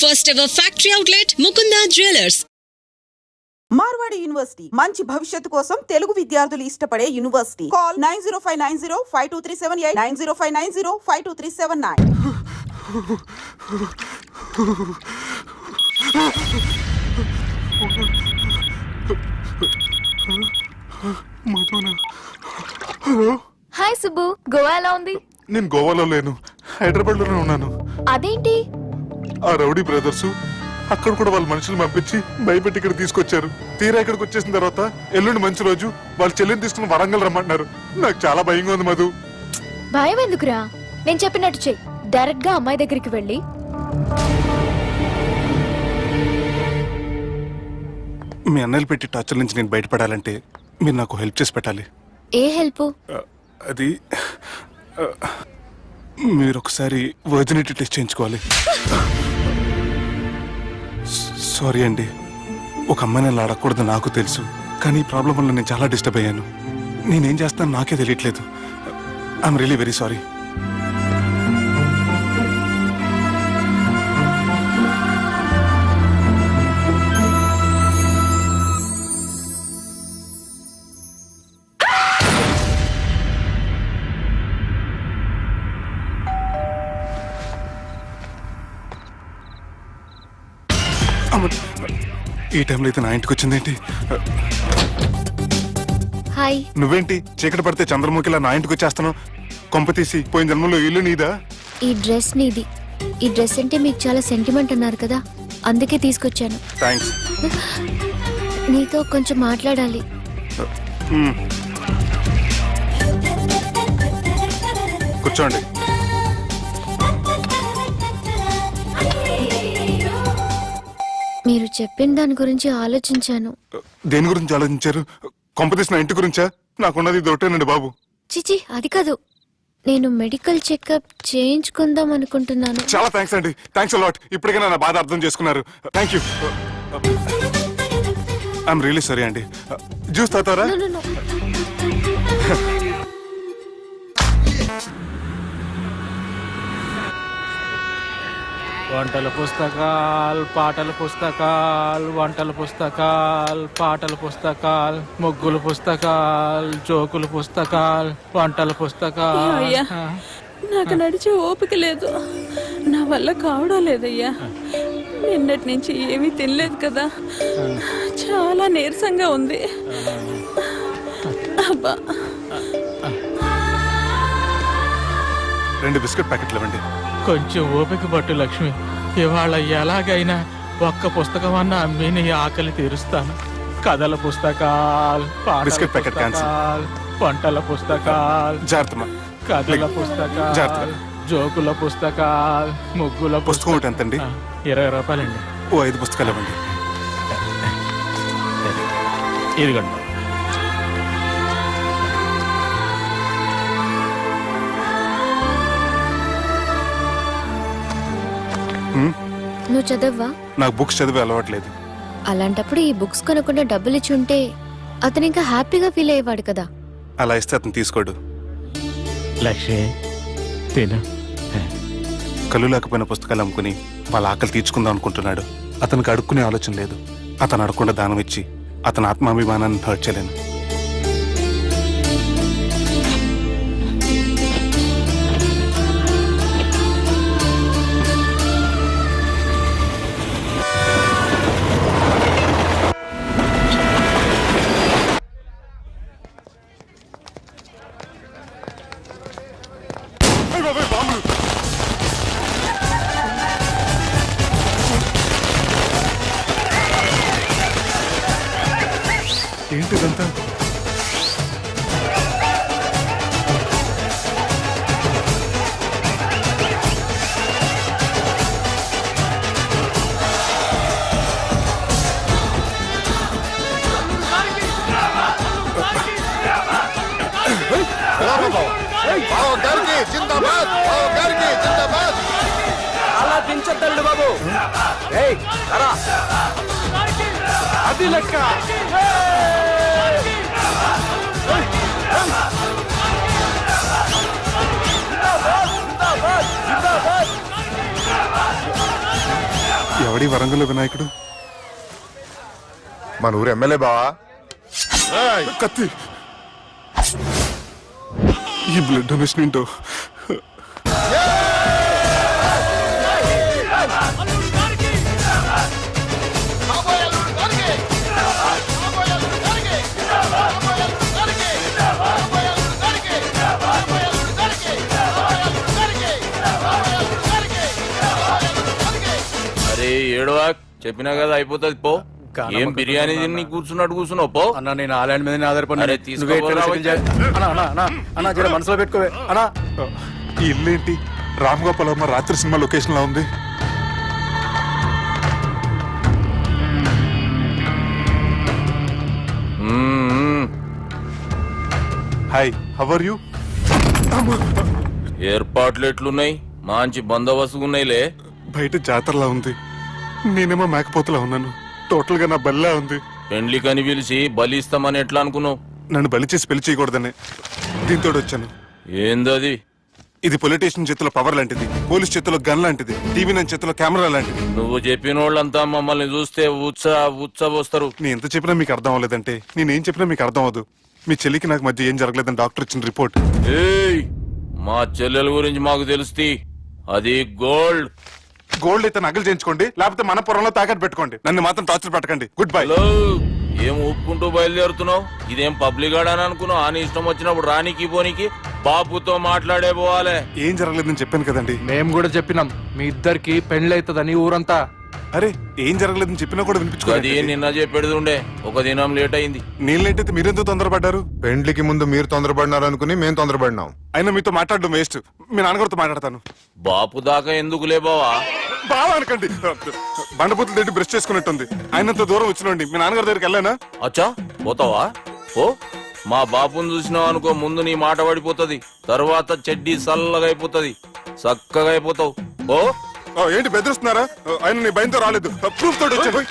First ever factory outlet, Mukunda Jewelers. Marwadi university మంచి భవిష్యత్తు కోసం తెలుగు విద్యార్థులు ఇష్టపడే university. Call nine zero five nine zero five two three seven eight nine zero five nine zero five two three seven nine. Hello hi Subbu Goa ఎలా ఉంది? నేను గోవాలో లేను. హైదరాబాద్లోనే ఉన్నాను. అదేంటి? ఆ రౌడీ బ్రదర్స్ అక్కడ కూడా వాళ్ళ మనుషులు పంపించి భయపెట్టి ఇక్కడ తీసుకొచ్చారు. తీరా ఇక్కడికి వచ్చేసిన తర్వాత ఎల్లుండి మంచి రోజు వాళ్ళ చెల్లిని తీసుకుని వరంగల్ రమ్మంటున్నారు. నాకు చాలా భయంగా ఉంది మధు. భయం ఎందుకురా? నేను చెప్పినట్టు చెయ్యి డైరెక్ట్గా అమ్మాయి దగ్గరికి వెళ్ళి. మీ అన్నయ్యలు పెట్టి టార్చర్ నుంచి నేను బయటపడాలంటే మీరు నాకు హెల్ప్ చేసి పెట్టాలి. ఏ హెల్ప్? అది మీరు ఒకసారి వర్జినిటీ టెస్ట్ చేయించుకోవాలి. సారీ అండి. ఒక అమ్మాయిని అలా అడగకూడదు నాకు తెలుసు. కానీ ఈ ప్రాబ్లం వల్ల నేను చాలా డిస్టర్బ్ అయ్యాను. నేనేం చేస్తాను నాకే తెలియట్లేదు. ఐఎమ్ రియలీ వెరీ సారీ ఈ టైంలో అయితే నా ఇంటికి వచ్చిందేంటి? హాయ్. నువ్వేంటి? చీకటి పడితే చంద్రముఖిలా నా ఇంటికి వచ్చేస్తాను. కొంప తీసి పోయిన జన్మలో ఇల్లు నీదా? ఈ డ్రెస్ నీది. ఈ డ్రెస్ అంటే మీకు చాలా సెంటిమెంట్ అన్నారు కదా. అందుకే తీసుకొచ్చాను. థ్యాంక్స్ నీతో కొంచెం మాట్లాడాలి. కూర్చోండి. మీరు చెప్పిన దాని గురించి ఆలోచించాను. దేని గురించి ఆలోచించారు? కొంపతీసి నా ఇంటి గురించా? నాకున్నది ఇది ఒకటేనండి బాబు. చిచి అది కాదు. నేను మెడికల్ చెకప్ చేయించుకుందాం అనుకుంటున్నాను. చాలా థ్యాంక్స్ అండి. థ్యాంక్స్ అలాట్ ఇప్పటికైనా నా బాధ అర్థం చేసుకున్నారు. Thank you. ఐఎమ్ రియలీ సరే అండి. జ్యూస్ తాతారా వంటల పుస్తకాలు పాటల పుస్తకాలు వంటల పుస్తకాలు పాటల పుస్తకాలు ముగ్గుల పుస్తకాలు జోకుల పుస్తకాలు వంటల పుస్తకాలు. నాకు నడిచే ఓపిక లేదు. నా వల్ల కావడం లేదయ్యా. నిన్నటి నుంచి ఏమీ తినలేదు కదా. చాలా నీరసంగా ఉంది. అబ్బా. రెండు బిస్కెట్ ప్యాకెట్లు ఇవ్వండి. కొంచెం ఓపిక పట్టు లక్ష్మి. ఇవాళ ఎలాగైనా ఒక్క పుస్తకం అన్న అమ్మి నీ ఆకలి తీరుస్తాను. కథల పుస్తకాలు పాటల బిస్కెట్ ప్యాకెట్ cancel. పుస్తకాలు, జాగ్రత్త కథల. పుస్తకాలు జోకుల పుస్తకాలు ముగ్గుల పుస్తకం ఒకటి ఎంతండి? ఇరవై రూపాయలండి. ఓ ఐదు పుస్తకాలు ఇవ్వండి. ఇదిగోండి. నువ్వు చదవ్వా? నాకు బుక్స్ చదివే అలవాట్లేదు. అలాంటప్పుడు ఈ బుక్స్ కొనకుండా డబ్బులు ఇచ్చి ఉంటే అతను ఇంకా హ్యాపీగా ఫీల్ అయ్యేవాడు కదా. అలా ఇస్తే అతను తీసుకోడు. లక్ష్మి తిను. కళ్ళు లేకపోయిన పుస్తకాలు అమ్ముకుని వాళ్ళ ఆకలి తీర్చుకుందాం అనుకుంటున్నాడు. అతనికి అడుక్కునే ఆలోచన లేదు. అతను అడగకుండా దానం ఇచ్చి అతని ఆత్మాభిమానాన్ని హర్ట్ చేయలేను. అది లెక్క. ఎవడి వరంగల్ వినాయకుడు? మన ఊరు ఎమ్మెల్యే బావా? కత్తి. ఈ బ్లడ్ డొనేషన్ ఏంటో అరే ఏడవా? చెప్పినా కదా అయిపోతుంది పో. ఏం బిర్యానీ తిని కూర్చున్నట్టు కూర్చున్నావు పో. అన్న నేను ఆ ల్యాండ్ మీద ఆధారపడి అరే, తీసుకోపోరా వచ్చే. అన్న అన్న అన్న అన్న జర మనసులో పెట్టుకోవే. అన్న. ఈ ఇల్లేంటి? రామ్ గోపాల్ వర్మ రాత్రి సినిమా లొకేషన్ లా ఉంది. మ్మ్. హాయ్ హవర్ యూ ఏర్పాట్లు ఎట్లున్నాయి? మంచి బందోబస్తుగా ఉన్నాయిలే బయట జాతరలా ఉంది. నేనేమో మేకపోతలా ఉన్నాను. టోటల్గా నా బల్లా ఉంది. పెండ్లి కని పిలిచి బలి ఇస్తామని ఎట్లా అనుకున్నావు? నన్ను బలి చేసి పెళ్ళి చేయకూడదని దీంతో వచ్చాను. ఏందది? ఇది పొలిటీషియన్ చేతిలో పవర్ లాంటిది పోలీస్ చేతిలో గన్ లాంటిది టీవీ నైన్ చేతిలో కెమెరా లాంటిది. నువ్వు చెప్పిన వాళ్ళంతా మమ్మల్ని చూస్తే ఉత్స ఉత్సవస్తారు. నేను ఎంత చెప్పినా మీకు అర్థం అవ్వలేదంటే నేనేం చెప్పినా మీకు అర్థం అవ్వదు. మీ చెల్లికి నాకు మధ్య ఏం జరగలేదని డాక్టర్ ఇచ్చిన రిపోర్ట్ ఏయ్ మా చెల్లెల గురించి మాకు తెలుస్తుంది అది గోల్డ్ గోల్డ్ అయితే నగలు చేయించుకోండి లేకపోతే మన పొరంలో తాకట్టు పెట్టుకోండి. నన్ను మాత్రం టార్చర్ పెట్టకండి. గుడ్ బై హలో ఏం ఊపుకుంటూ బయలుదేరుతున్నావు? ఇదేం పబ్లిక్ గాడని అనుకున్నావు? అని ఇష్టం వచ్చినప్పుడు రానికి పోనీకి బాపుతో మాట్లాడే పోవాలే. ఏం జరగలేదని చెప్పాను కదండి. మేము కూడా చెప్పినాం మీ ఇద్దరికి పెళ్ళి అవుతుందని ఊరంతా. అరే ఏం జరగలేదని చెప్పినా కూడా అది వినిపించుకోండి నిన్న చెప్పేది ఉండే ఒక దినం లేట్ అయింది నీళ్ళైతే మీరెందుకు తొందరపడ్డారు? పెండ్లికి ముందు మీరు తొందరపడినారు అనుకుని మేము తొందరపడినాం. అయినా మీతో మాట్లాడడం వేస్ట్. మీ నాన్నగారితో మాట్లాడతాను. బాపు దాకా ఎందుకు లేబావా? బాగా అనకండి. బండపూతులు తిండి బ్రష్ చేసుకున్నట్టుంది. ఆయనంత దూరం వచ్చినండి. మీ నాన్నగారి దగ్గరికి వెళ్ళానా? అచ్చా పోతావా? ఓ మా బాపుని చూసినావు అనుకో ముందు నీ మాట పడిపోతుంది. తర్వాత చెడ్డీ చల్లగా అయిపోతుంది చక్కగా అయిపోతావు ఓ ఏంటి బెదిరిస్తున్నారా? ఆయన నీ భయంతో రాలేదు. ప్రూఫ్ తోటి వచ్చాను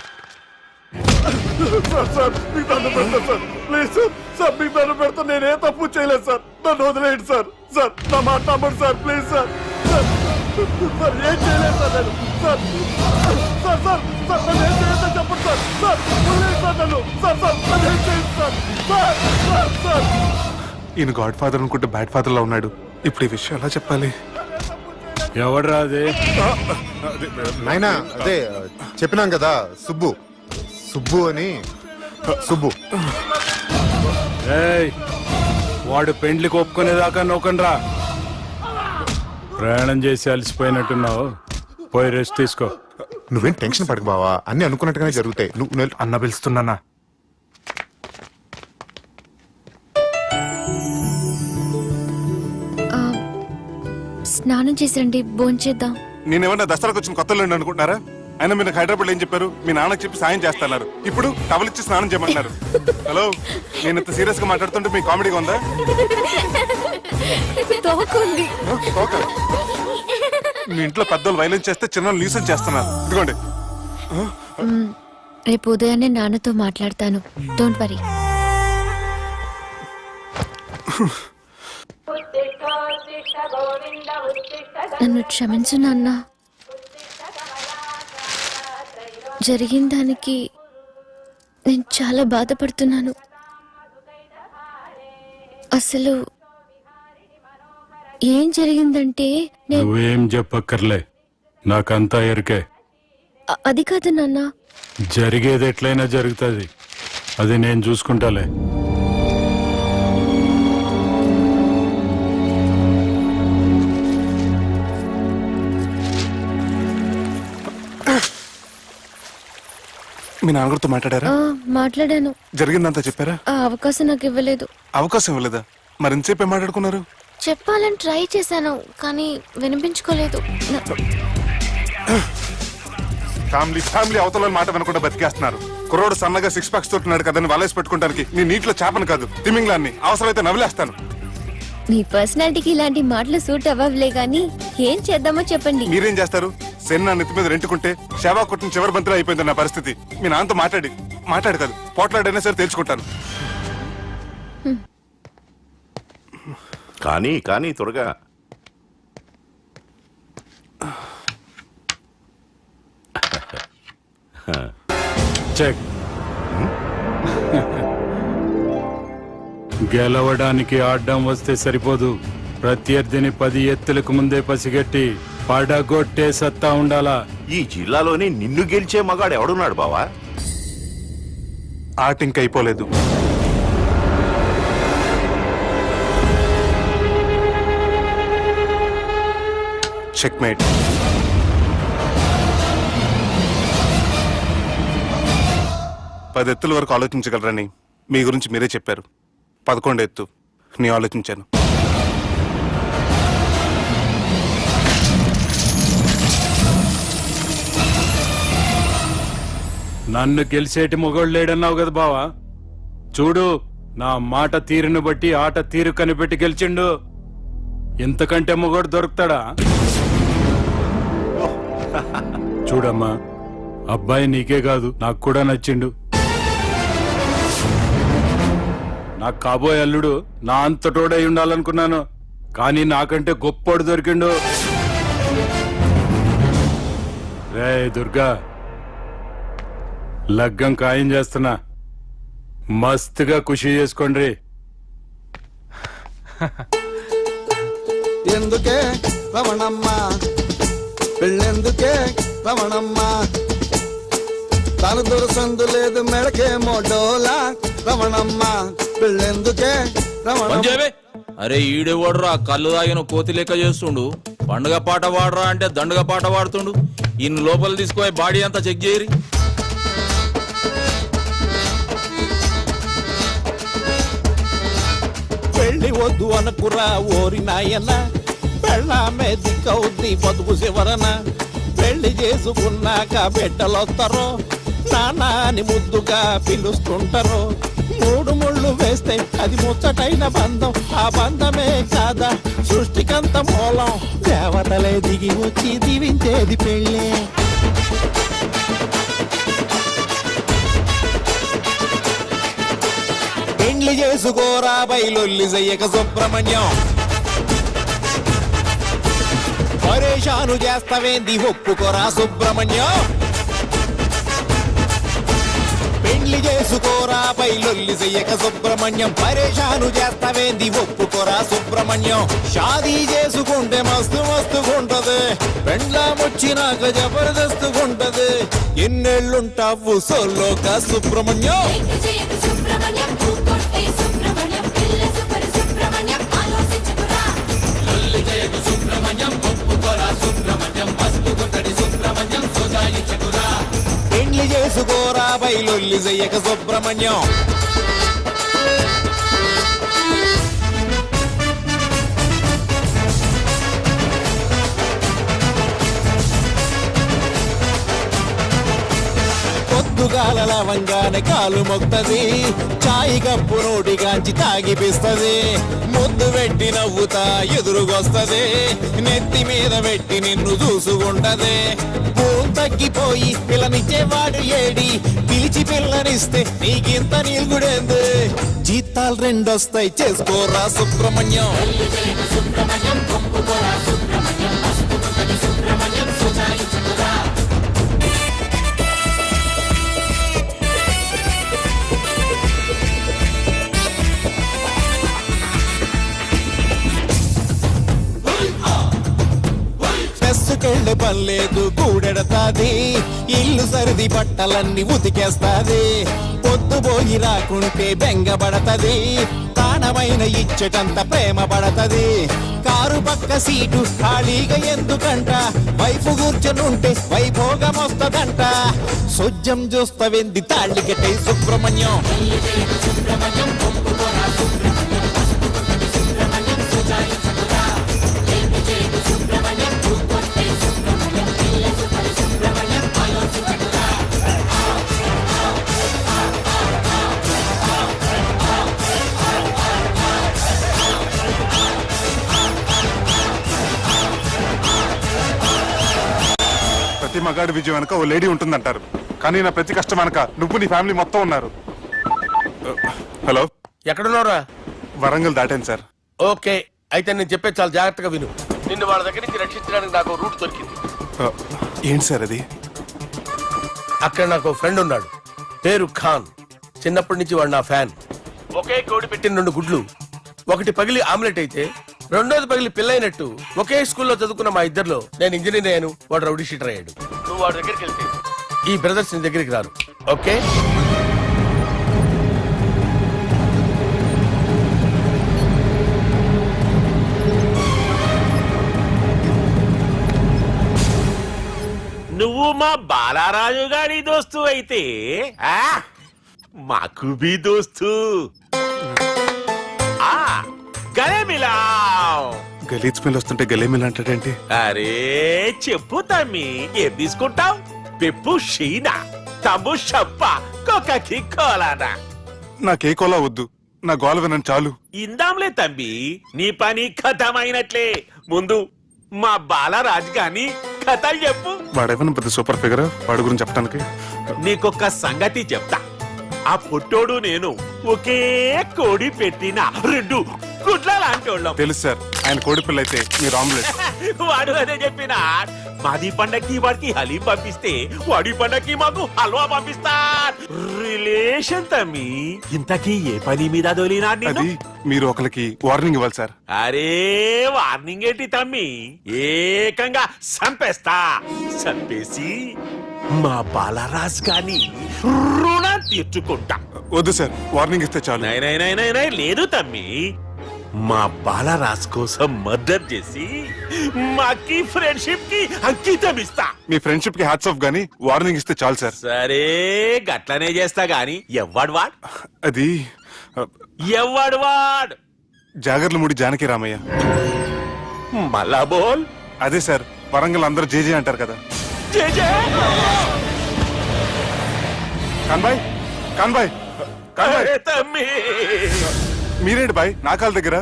సార్ సార్ మీకు దండం పెడతా సార్. ప్లీజ్ సార్ సార్ మీకు దండం పెడతా. నేనే తప్పు చేయలేదు సార్. నన్ను వదిలేయండి సార్. సార్ నా మాట నమ్మండి sir. Please sir. Sir sir ఏం చేయలేదు సార్ నేను. సార్ సార్ సార్ సార్ నన్ను ఏం చేయలేదు చెప్పండి సార్. సార్ సార్ నన్ను. సార్ సార్ నన్ను ఏం చేయండి సార్. Sir sir sir. ఈయన గాడ్ ఫాదర్ అనుకుంటే బ్యాడ్ ఫాదర్ లా ఉన్నాడు. ఇప్పుడు ఈ విషయం ఎలా చెప్పాలి? ఎవడరా అది నాయనా అదే చెప్పినాం కదా సుబ్బు. సుబ్బు అని సుబ్బు. ఏయ్ వాడు పెండ్లికి ఒప్పుకునేదాకా నోకండ్రా ప్రయాణం చేసి అలసిపోయినట్టున్నావు. పోయి రెస్ట్ తీసుకో. నువ్వేం టెన్షన్ పడకు బావా అన్ని అనుకున్నట్టుగానే జరుగుతాయి. నువ్వు అన్న పిలుస్తున్నానా? స్నానం చేసండి భోంచేద్దాం నేనేమన్నా దసరాకు వచ్చిన కొత్తలో అనుకుంటున్నారా? ఆయన మీరు హైదరాబాద్ ఏం చెప్పారు? మీ నాన్నకి చెప్పి సాయం చేస్తున్నారు. ఇప్పుడు టవల్ ఇచ్చి స్నానం చేయమంటున్నారు హలో నేను ఇంత సీరియస్గా మాట్లాడుతుంటే మీ కామెడీగా ఉందా? మీ ఇంట్లో పెద్దోళ్ళు వైలెన్స్ చేస్తే చిన్న న్యూసెన్స్ చేస్తున్నారు. ఇదిగోండి. రేపు ఉదయాన్నే నాన్నతో మాట్లాడతాను. డోంట్ వరీ నన్ను క్షమించు నాన్న. జరిగిన దానికి నేను చాలా బాధపడుతున్నాను. అసలు ఏం జరిగిందంటే నేను నువ్వేం చెప్పక్కర్లే. నాకంతా ఎరికే. అది కాదు నాన్న. జరిగేది ఎట్లయినా జరుగుతుంది. అది నేను చూసుకుంటాలే. మీ నాన్నగారితో మాట్లాడారా? ఆ, మాట్లాడాను. జరిగిందంతా చెప్పారా? ఆ అవకాశం నాకు ఇవ్వలేదు. అవకాశం ఇవ్వలేదా? మరి ఎంతసేపు ఏం మాట్లాడుకున్నారు? చెప్పాలని ట్రై చేశాను కానీ వినిపించుకోలేదు. నా- ఫ్యామిలీ ఫ్యామిలీ అవతల మాట వినకుండా బతికేస్తున్నారు. కుర్రోడు సన్నగా సిక్స్ ప్యాక్స్ తోటున్నాడు కదని వలేసి పెట్టుకోవడానికి నీ నీటిలో చేపను కాదు తిమింగ్లాన్ని అవసరమైతే నవ్వులేస్తాను. మీ పర్సనాలిటీకి ఇలాంటి మాటలు సూట్ అవ్వలే గానీ ఏం చేద్దామో చెప్పండి. మీరేం చేస్తారు? సెన్ నా నెత్తి మీద రెంటుకుంటే సేవా కొట్టిన చివరి బంతిలో అయిపోయింది నా పరిస్థితి. మీ నాన్నతో మాట్లాడి మాట్లాడు కాదు పోట్లాడైనా సరే తెలుసుకుంటాను కానీ కానీ త్వరగా. చెక్. గెలవడానికి ఆడ్డం వస్తే సరిపోదు. ప్రత్యర్థిని పది ఎత్తులకు ముందే పసిగట్టి పడగొట్టే సత్తా ఉండాలా? ఈ జిల్లాలోనే నిన్ను గెలిచే మగాడు ఎవడున్నాడు బావా? ఆట ఇంక అయిపోలేదు చెక్ మేట్ పది ఎత్తుల వరకు ఆలోచించగలరని మీ గురించి మీరే చెప్పారు. పదకొండు ఎత్తు నేను ఆలోచించాను. నన్ను గెలిచేటి మొగోడు లేడన్నావు కదా బావా? చూడు నా మాట తీరును బట్టి ఆట తీరు కనిపెట్టి గెలిచిండు. ఇంతకంటే మొగోడు దొరుకుతాడా? చూడమ్మా అబ్బాయి నీకే కాదు నాకు కూడా నచ్చిండు. నాకు కాబోయే అల్లుడు నా అంతటోడై ఉండాలనుకున్నాను కానీ నాకంటే గొప్పోడు దొరికిండు. రే దుర్గా లగ్గం ఖాయం చేస్తున్నా. మస్తుగా ఖుషి చేసుకోండి. ఎందుకే రమణమ్మ? పెళ్ళెందుకే రమణమ్మ? తను దొరసందు లేదు మెడకేమో డోలా రమణమ్మ? పెళ్ళెందుకే పంజాబే అరే ఈడే వాడురా కళ్ళు తాగిన కోతి లెక్క చేస్తుండు. పండుగ పాట వాడరా అంటే దండుగ పాట వాడుతుండు. ఇన్ని లోపల తీసుకుపోయి బాడీ అంతా చెక్ చేయరి. పెళ్ళి వద్దు అనుకురా ఓరి నాయన. పెళ్ళామే దిక్కవుద్ది బతుకు చివరన. పెళ్ళి చేసుకున్నాక బిడ్డలొస్తారో నానా అని ముద్దుగా పిలుస్తుంటారు. మూడు ముళ్ళు వేస్తే అది ముచ్చటైన బంధం. ఆ బంధమే కాదా సృష్టికంత మూలం. దేవతలే దిగి వచ్చి దీవించేది పెళ్ళే. పెళ్ళి చేసుకోరా బయలొల్లి చెయ్యక సుబ్రహ్మణ్యం. పరేషాను చేస్తావేంది ఒప్పుకోరా సుబ్రహ్మణ్యం. పెళ్ళి చేసుకోరా బయలొల్లి చెయ్యక సుబ్రహ్మణ్యం. పరేషాను చేస్తావేంది ఒప్పుకోరా సుబ్రహ్మణ్యం. షాదీ చేసుకుంటే మస్తు మస్తుగుంటది పెండ్లామొచ్చినాక జబర్దస్తుగుంటది ఎన్నెళ్ళుంటావు సోలోక సుబ్రహ్మణ్యం. చేసుకోరా బయలొల్లి చెయ్యక సుబ్రహ్మణ్యం. పొద్దుగాల లవంగానే కాలు మొక్తది చాయి కప్పు నోటిగాంచి తాగిపిస్తది. ముద్దు పెట్టి నవ్వుతా ఎదురుగొస్తది నెత్తి మీద పెట్టి నిన్ను చూసుకుంటది. తగ్గిపోయి పిల్లనిచ్చేవాడు ఏడి? పిలిచి పిల్లనిస్తే నీకింత నీల్గుడేంది? జీతాలు రెండొస్తాయి చేసుకోరా సుబ్రహ్మణ్యం. పెస్సుకెళ్ళే పర్లేదు పెడతాది. ఇల్లు సరిది బట్టలన్నీ ఉతికేస్తాది. పొద్దుపోయి రాకుంటే బెంగబడతది ప్రాణమైన ఇచ్చటంత ప్రేమ పడతది. కారు పక్క సీటు ఖాళీగా ఎందుకంట? వైపు కూర్చొనుంటే వైభోగం వస్తదంట. సొజ్జం చూస్తవెంది తాళ్ళి సుబ్రహ్మణ్యం సుబ్రహ్మణ్యం. మగాడి విజయం వెనక ఓ లేడీ ఉంటుందంటారు. కానీ నా ప్రతి కష్టం వెనక నువ్వు నీ ఫ్యామిలీ మొత్తం ఉన్నారు. హలో? ఎక్కడున్నారా వరంగల్ దాటాను సార్. ఓకే అయితే నేను చెప్పే చాలా జాగ్రత్తగా విను. నిన్ను వాళ్ళ దగ్గర నుంచి రక్షించడానికి నాకు రూట్ దొరికింది. ఏంటి సార్ అది? అక్కడ నాకు ఫ్రెండ్ ఉన్నాడు. పేరు ఖాన్. చిన్నప్పటి నుంచి వాడు నా ఫ్యాన్. ఒకే కోడి పెట్టిన రెండు గుడ్లు. ఒకటి పగిలి ఆమ్లెట్ అయితే రెండోది పగిలి పిల్లైనట్టు ఒకే స్కూల్లో చదువుకున్న మా ఇద్దరిలో నేను ఇంజనీర్ అయ్యాను వాడు రౌడీ షీటర్ అయ్యాడు. నువ్వు వాడి దగ్గరికి వెళ్తే. ఈ బ్రదర్స్ నీ దగ్గరికి రారు ఓకే? నువ్వు మా బాలారాజు గారి దోస్తు అయితే ఆ, మాకు బి దోస్తు. ఆ, గలే మిలావ్ గలీజ్ స్మెల్ వస్తుంటే గలేమిల్ అంటాడేంటి? అరే చెప్పు తమ్మి ఏం తీసుకుంటావు? పెప్పు షీనా తమ్ము షప్ప కొక్కకి కోలానా. నాకే కోలా వద్దు నా గోల వినండి చాలు. ఇందాంలే తంబి నీ పని ఖతమైనట్లే ముందు మా బాలరాజ్ గాని కథలు చెప్పు. వాడేమైనా పెద్ద సూపర్ ఫిగర్? వాడి గురించి చెప్పడానికి నీకొక్క సంగతి చెప్తా. ఆ పుట్టోడు నేను ఒకే కోడి పెట్టిన రెండు గుడ్ల లాంటోళ్ళం తెలుసు సార్. ఆయన కోడి పిల్ల అయితే మీరు ఆమ్లెట్ వాడు అదే చెప్పిన. మాది పండక్కి వాడికి హలీం పంపిస్తే వాడి పండక్కి మాకు హల్వా పంపిస్తా. రిలేషన్ తమ్మి ఇంతకీ ఏ పని మీద దొలినా అది మీరు ఒకరికి వార్నింగ్ ఇవ్వాలి సార్. అరే వార్నింగ్ ఏంటి తమ్మి? ఏకంగా సంపేస్తా. సంపేసి మా బాలరాజ్ గాని రుణం తీర్చుకుంటా. వద్దు సార్ వార్నింగ్ ఇస్తే చాలు. నై నై నై నై నై లేదు తమ్మి. మా బాలరాజ్ కోసం మర్డర్ చేసి మాకి ఫ్రెండ్షిప్కి అంకితం ఇస్తా. మీ ఫ్రెండ్షిప్కి హ్యాట్స్ ఆఫ్ గానీ వార్నింగ్ ఇస్తే చాలు సార్. సరే గట్లనే చేస్తా గాని ఎవ్వడు వాడ్? అది ఎవ్వడు వాడ్? జాగర్లముడి జానకి రామయ్య. మళ్ళా బోల్? అదే సార్ వరంగల్ అందరూ జేజే అంటారు కదా. కాన్బాయ్ కాన్బాయ్ కాన్బాయ్. తమ్మి! మీరేంటి బాయ్? నా కాళ్ళ దగ్గర?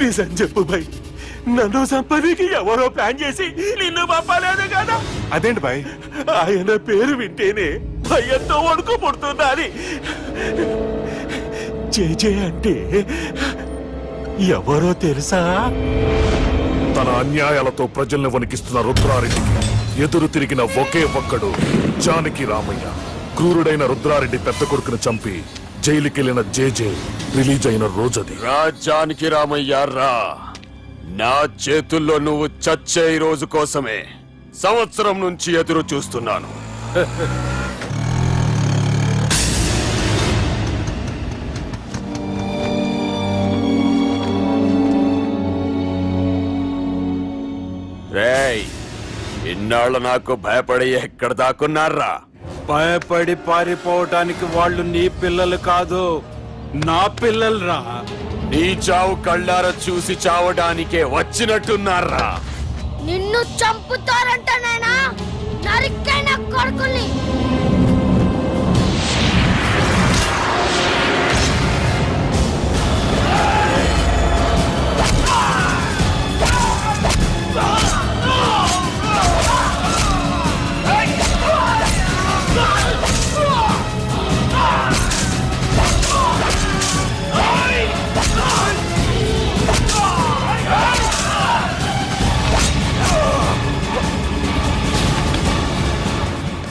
నిజం చెప్పు భయ్ నన్ను సంపదికి ఎవరో ప్లాన్ చేసి నిన్ను పంపలేదు కదా. అదేంటి బాయ్? ఆయన పేరు వింటేనే భయంతో వణుకు పుడుతున్నది జేజే అంటే ఎవరో తెలుసా? తన అన్యాయాలతో ప్రజల్ని వణికిస్తున్న రుద్రారెడ్డికి ఎదురు తిరిగిన ఒకే ఒక్కడు జానకి రామయ్య. క్రూరుడైన రుద్రారెడ్డి పెద్ద కొడుకును చంపి జైలుకెళ్ళిన జేజే రిలీజ్ అయిన రోజది. రాజ్యానికి రామయ్య రా. నా చేతుల్లో నువ్వు చచ్చే ఈ రోజు కోసమే సంవత్సరం నుంచి ఎదురు చూస్తున్నాను. రేయ్ ఇన్నాళ్ళు నాకు భయపడి ఎక్కడ దాక్కున్నారా? భయపడి పారిపోవటానికి వాళ్ళు నీ పిల్లలు కాదు నా పిల్లలు రా నీ చావు కళ్ళార చూసి చావడానికే వచ్చినట్టున్నారా? నిన్ను చంపుతారంట నరికైన కొడుకుల్ని.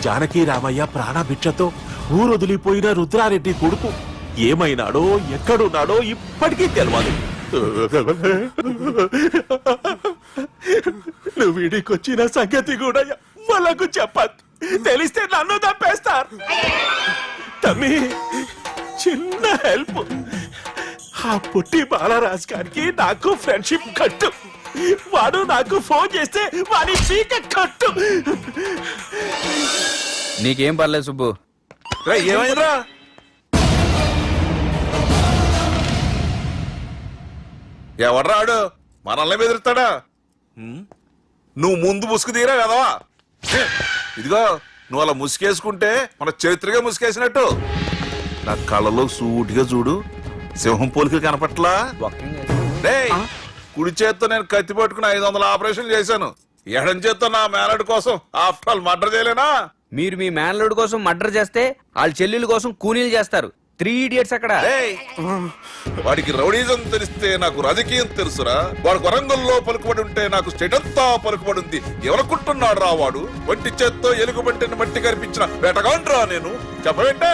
జానకి రామయ్య ప్రాణభిక్షతో ఊరొదిలిపోయిన రుద్రారెడ్డి కొడుకు. ఏమైనాడో ఎక్కడున్నాడో ఇప్పటికీ తెలియదు నువ్వు వీడికొచ్చిన సంగతి కూడా వాళ్ళకు చెప్పద్దు. తెలిస్తే నన్ను తప్పేస్తారు. తమ్మి చిన్న హెల్ప్. ఆ పుట్టి బాలరాజ్ గారికి నాకు ఫ్రెండ్షిప్ కట్టు. వాడు నాకు ఫోన్ చేస్తే వాడి పీక కట్టు. నీకేం పర్లేదు సుబ్బు. ఏమైందిరా? ఎవడ్రాడు మనల్ని బెదిరిస్తాడా? నువ్వు ముందు ముసుగు తీరా కదవా ఇదిగో నువ్వు అలా ముసుకేసుకుంటే మన చరిత్రగా ముసుకేసినట్టు నా కళ్ళలో సూటిగా చూడు. సింహం పోలికలు కనపట్లా? కుడి చేత్తో నేను కత్తి పట్టుకుని ఐదు వందల ఆపరేషన్ చేశాను. ఎడం చేత్తో నా మేనడు కోసం ఆఫ్టర్ ఆల్ మర్డర్ చేయలేనా? మీరు మీ మేనలుడి కోసం మర్డర్ చేస్తే వాళ్ళ చెల్లెల కోసం కూనీలు చేస్తారు. త్రీ ఇడియట్స్ అక్కడ. ఏయ్! వాడికి రౌడీజం తెలిస్తే నాకు రాజకీయం తెలుసురా. వాడు వరంగల్లో పలుకుబడి ఉంటే నాకు స్టేట్ అంతా పలుకుబడి ఉంది. ఎవరనుకుంటున్నాడు రా వాడు? వంటి చేత్తో ఎలుగుబంటిని మట్టి కనిపించిన వేటగాండ్రా నేను. చెప్పవేంటే?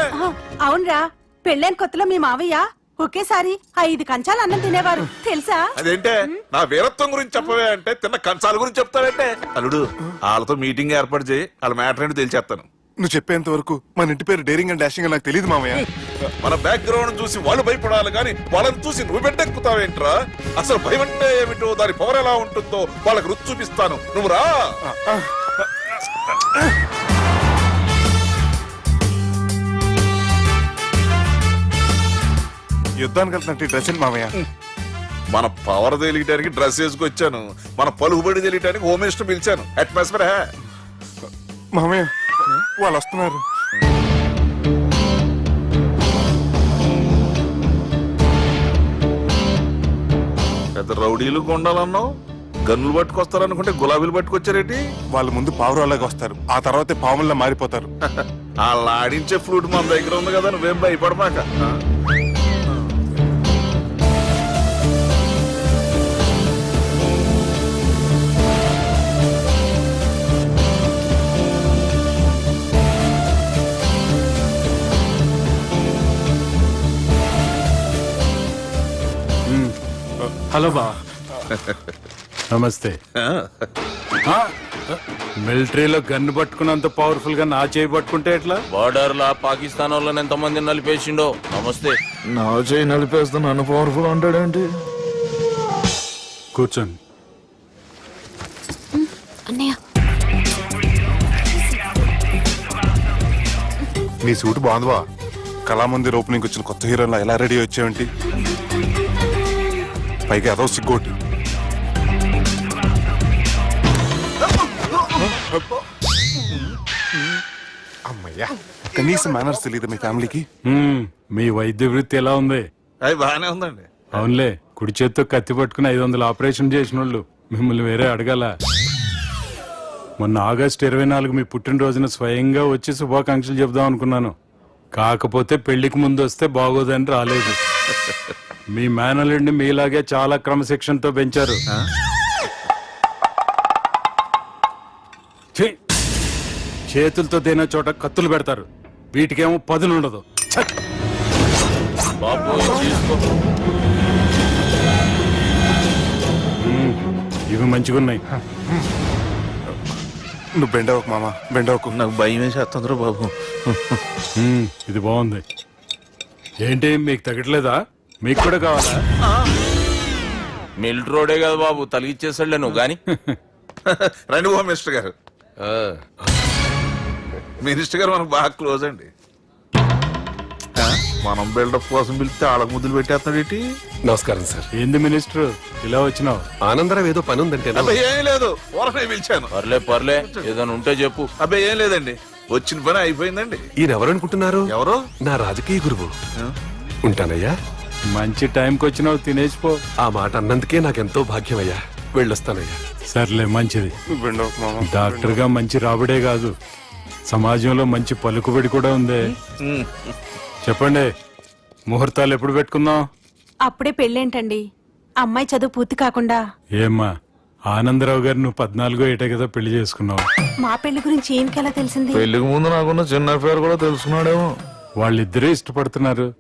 అవునరా. పెళ్ళైన కొత్తలో మీ మావయ్య ఒకేసారి ఐదు కంచాలు అన్నం తినేవారు. తెలుసా? అదేంటే? నా వీరత్వం గురించి చెప్పవే అంటే తిన్న కంచాల గురించి చెప్తావేంటే? అల్లుడు వాళ్ళతో మీటింగ్ ఏర్పాటు చేయి. వాళ్ళ మ్యాటర్ ఏంటో తెలిచేస్తాను నువ్వు చెప్పేంత వరకు మన ఇంటి పేరు డేరింగ్ అండ్ డాషింగ్ నాకు తెలియదు మామయ్య. మన బ్యాక్గ్రౌండ్ చూసి వాళ్ళు భయపడాలి కానీ వాళ్ళని చూసి నువ్వు బిడ్డెక్కుతావేంట్రా అసలు భయం అంటే ఏమిటో దాని పవర్ ఎలా ఉంటుందో వాళ్ళకి రుచి చూపిస్తాను. నువ్వు రా. యుద్ధానికి వెళ్తున్నట్టు డ్రెస్ మామయ్య మన పవర్ తెలియటానికి డ్రెస్ వేసుకొచ్చాను. మన పలుకుబడి తెలియటానికి హోమ్ మినిస్టర్ పిలిచాను. Atmosphere hey. మామయ్య వాళ్ళు వస్తున్నారు. పెద్ద రౌడీలు కొండాలన్నావు? గన్నులు పట్టుకొస్తారనుకుంటే గులాబీలు పట్టుకొచ్చారేటి? వాళ్ళ ముందు పావురాలాగా వస్తారు. ఆ తర్వాతే పాముల్లా మారిపోతారు. వాళ్ళు ఆడించే ఫ్లూట్ మన దగ్గర ఉంది కదా నువ్వేం భయపడమాక? హలో బా. నమస్తే. మిలిటరీలో గన్ను పట్టుకున్నంత పవర్ఫుల్గా నా చేయి పట్టుకుంటే ఎట్లా? బార్డర్ లా పాకిస్తాన్ వాళ్ళని ఎంత మంది నలిపేసిండో? నమస్తే. నా చేయి నలిపేస్తా నన్ను పవర్ఫుల్ అంటాడేంటి కూర్చోండి. అన్నయ్య. నీ సూట్ బాగుందివా కళామందిర్ ఓపెనింగ్ వచ్చిన కొత్త హీరోలా ఎలా రెడీ వచ్చావేంటి పైగా అదో సిగ్గోటి అమ్మయ్యా. కనీసం మేనర్స్ తెలియదు మీ ఫ్యామిలీకి. మ్మ్, మీ వైద్య వృత్తి ఎలా ఉంది? అది బాగానే ఉందండి. అవునులే కుడి చేత్తో కత్తి పట్టుకుని ఐదు వందలు ఆపరేషన్ చేసిన వాళ్ళు మిమ్మల్ని వేరే అడగాల. మొన్న ఆగస్ట్ ఇరవై నాలుగు మీ పుట్టినరోజున స్వయంగా వచ్చి శుభాకాంక్షలు చెబుదాం అనుకున్నాను. కాకపోతే పెళ్ళికి ముందు వస్తే బాగోదని రాలేదు. మీ మేనల్ని మీలాగే చాలా క్రమశిక్షణతో పెంచారు! చేతులతో తినే చోట కత్తులు పెడతారు. వీటికేమో పదులు ఉండదు. ఇవి మంచిగున్నాయి. నువ్వు బెండవకు మామ బెండవకు. నాకు భయం వేసేస్తుందిరా బాబు. ఇది బాగుంది. ఏంటి మీకు తగ్గట్లేదా? మీకు కూడా కావాలా? మిల్ట్ రోడే కదా బాబు తలిగిచ్చేసాడులే నువ్వు గాని. రండి హోమ్ మినిస్టర్ గారు. మినిస్టర్ గారు మనకు బాగా క్లోజ్ అండి. ఆ, మనం బిల్డప్ కోసం పిలిస్తే ఆళ్ళకు ముద్దులు పెట్టేస్తున్నాడు నమస్కారం సార్. ఏంది మినిస్టర్? ఇలా వచ్చినావు? ఆనందరావు ఏదో పని ఉందంటే అబ్బాయి ఏం లేదు పిలిచాను. పర్లే పర్లే ఏదైనా ఉంటే చెప్పు. అబ్బాయి ఏం లేదండి. వచ్చిన పని అయిపోయిందండి. ఈయన ఎవరు? అనుకుంటున్నారు ఎవరు నా రాజకీయ గురువు. ఉంటానయ్యా. మంచి టైంకి వచ్చినావు తినేసిపో. ఆ మాట అన్నందుకే నాకెంతో భాగ్యమయ్యా. వెళ్ళొస్తానయ్యా. సర్లే మంచిది. డాక్టర్గా మంచి రాబడే కాదు. సమాజంలో మంచి పలుకుబడి కూడా ఉంది. చెప్పండి ముహూర్తాలు ఎప్పుడు పెట్టుకుందాం? అప్పుడే పెళ్ళేంటండి? అమ్మాయి చదువు పూర్తి కాకుండా. ఏమ్మా? ఆనందరావు గారు నువ్వు పద్నాలుగో ఏటే కదా పెళ్ళి చేసుకున్నావు. మా పెళ్ళి గురించి ఈయనకెలా తెలిసింది? పెళ్ళికి ముందు నాకున్న చిన్న పేరు కూడా తెలుసుకున్నాడేమో. వాళ్ళిద్దరే ఇష్టపడుతున్నారు.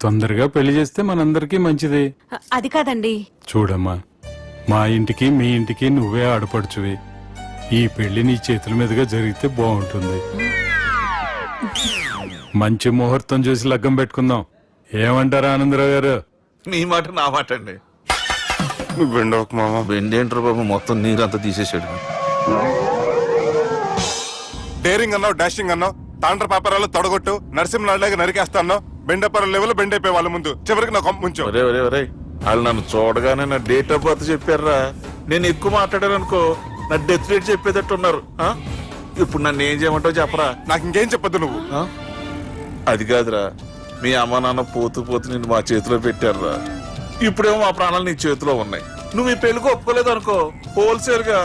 తొందరగా పెళ్ళి చేస్తే మనందరికీ మంచిది. అది కాదండి. చూడమ్మా మా ఇంటికి మీ ఇంటికి నువ్వే ఆడపడుచువి. ఈ పెళ్ళి నీ చేతుల మీదుగా జరిగితే బాగుంటుంది. మంచి ముహూర్తం చూసి లగ్గం పెట్టుకుందాం. ఏమంటారు ఆనందరావు గారు? మీ మాట నా మాట అండి నువ్వు బెండవకు మామ. బెండేంటర్ బాబు? మొత్తం నీరంతా తీసేసాడు డేరింగ్ అన్నావు డాషింగ్ అన్నావు తాండ్ర పాపరాలు తొడగొట్టు నరసింహనాయుడులాగా నరికేస్తా అన్నావు బెండపర లెవెల్ బెండ్ అయిపోయి వాళ్ళ ముందు. చివరికి నా కొంప ముంచావు ఒరే ఒరే ఒరే వాళ్ళు నన్ను చూడగానే నా డేట్ ఆఫ్ బర్త్ చెప్పారా? నేను ఎక్కువ మాట్లాడాను అనుకో నా డెత్ రేట్ చెప్పేటట్టు ఉన్నారు ఆ? ఇప్పుడు నన్ను ఏం చేయమంటావు చెప్పరా? నాకు ఇంకేం చెప్పొద్దు నువ్వు. ఆ? అది కాదురా మీ అమ్మ నాన్న పోతూ పోతూ నిన్ను మా చేతిలో పెట్టారురా. ఇప్పుడేమో మా ప్రాణాలు నీ చేతిలో ఉన్నాయి. నువ్వు ఈ పెళ్ళికి ఒప్పుకోలేదు అనుకో హోల్సేల్గా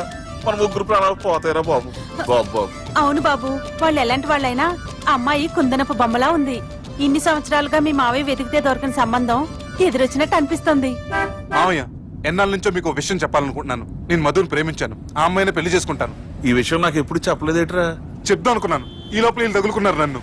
మన ముగ్గురు ప్రాణాలు పోతాయిరా బాబు. బాబు బాబు. అవును బాబు వాళ్ళు ఎలాంటి వాళ్ళైనా అమ్మాయి కుందనపు బొమ్మలా ఉంది. ఇన్ని సంవత్సరాలుగా మీ మావయ్య వెతికితే దొరకని సంబంధం ఎదురొచ్చినట్టు అనిపిస్తుంది. మామయ్య ఎన్నాళ్ళ నుంచో మీకు విషయం చెప్పాలనుకుంటున్నాను. నేను మధుని ప్రేమించాను. ఆ అమ్మాయిని పెళ్ళి చేసుకుంటాను. ఈ విషయం నాకు ఎప్పుడు చెప్పలేదేట్రా? చెప్దాం అనుకున్నాను. ఈ లోపల వీళ్ళు తగులుకున్నారు నన్ను.